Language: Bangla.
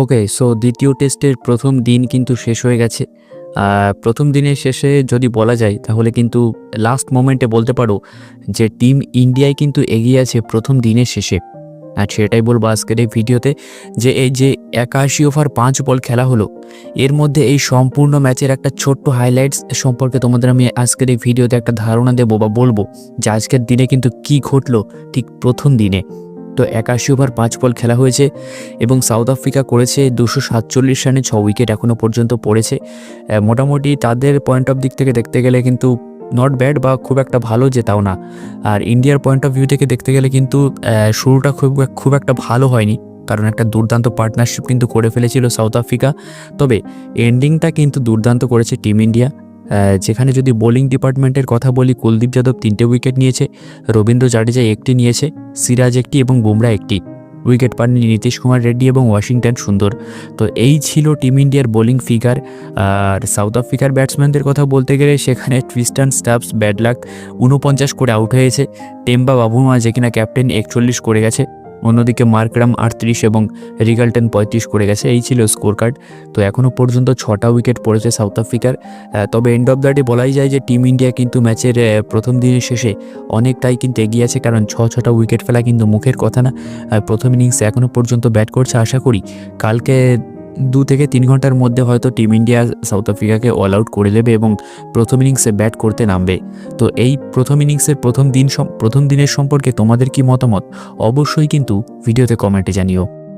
ওকে সো দ্বিতীয় টেস্টের প্রথম দিন কিন্তু শেষ হয়ে গেছে। প্রথম দিনের শেষে যদি বলা যায়, তাহলে কিন্তু লাস্ট মোমেন্টে বলতে পারো যে টিম ইন্ডিয়ায় কিন্তু এগিয়ে আছে প্রথম দিনের শেষে। আর সেটাই বলব আজকের এই ভিডিওতে যে এই যে একাশি ওভার পাঁচ বল খেলা হলো, এর মধ্যে এই সম্পূর্ণ ম্যাচের একটা ছোট্ট হাইলাইটস সম্পর্কে তোমাদের আমি আজকের এই ভিডিওতে একটা ধারণা দেবো বা বলব যে আজকের দিনে কিন্তু কি ঘটলো ঠিক প্রথম দিনে। তো একাশি ওভার পাঁচ বল খেলা হয়েছে এবং সাউথ আফ্রিকা করেছে দুশো সাতচল্লিশ রানে ছ উইকেট এখনও পর্যন্ত পড়েছে। মোটামুটি তাদের পয়েন্ট অফ দিক থেকে দেখতে গেলে কিন্তু নট ব্যাড বা খুব একটা ভালো যে তাও না। আর ইন্ডিয়ার পয়েন্ট অফ ভিউ থেকে দেখতে গেলে কিন্তু শুরুটা খুব খুব একটা ভালো হয়নি। কারণ একটা দুর্দান্ত পার্টনারশিপ কিন্তু করে ফেলেছিল সাউথ আফ্রিকা। তবে এন্ডিংটা কিন্তু দুর্দান্ত করেছে টিম ইন্ডিয়া যেখানে যদি বোলিং ডিপার্টমেন্টের কথা বলি, কুলদীপ যাদব তিনটে উইকেট নিয়েছে, রবীন্দ্র জাডেজা একটি নিয়েছে, সিরাজ একটি এবং বুমরা একটি। উইকেট পাননি নীতিশ কুমার রেড্ডি এবং ওয়াশিংটন সুন্দর। তো এই ছিল টিম ইন্ডিয়ার বোলিং ফিগার আর সাউথ আফ্রিকার ব্যাটসম্যানদের কথা বলতে গেলে, সেখানে ট্রিস্টান স্টাফস ব্যাডলাক উনপঞ্চাশ করে আউট হয়েছে। টেম্বা বাবুমা যে কিনা ক্যাপ্টেন একচল্লিশ করে গেছে। অন্যদিকে মার্করাম আটত্রিশ এবং রিগালটেন পঁয়ত্রিশ করে গেছে। এই ছিল স্কোর কার্ড তো এখনও পর্যন্ত ছটা উইকেট পড়েছে সাউথ আফ্রিকার। তবে এন্ড অফ দ্য ডে বলাই যায় যে টিম ইন্ডিয়া কিন্তু ম্যাচের প্রথম দিনের শেষে অনেকটাই কিন্তু এগিয়ে আছে, কারণ ছ ছটা উইকেট ফেলা কিন্তু মুখের কথা না। প্রথম ইনিংসে এখনও পর্যন্ত ব্যাট করছে আশা করি। কালকে দু থেকে তিন ঘণ্টার মধ্যে হয়তো টিম ইন্ডিয়া সাউথ আফ্রিকাকে অল আউট করে দেবে এবং প্রথম ইনিংসে ব্যাট করতে নামবে। তো এই প্রথম ইনিংসের প্রথম দিন প্রথম দিনের সম্পর্কে তোমাদের কি মতামত? অবশ্যই কিন্তু ভিডিওতে কমেন্টে জানিও।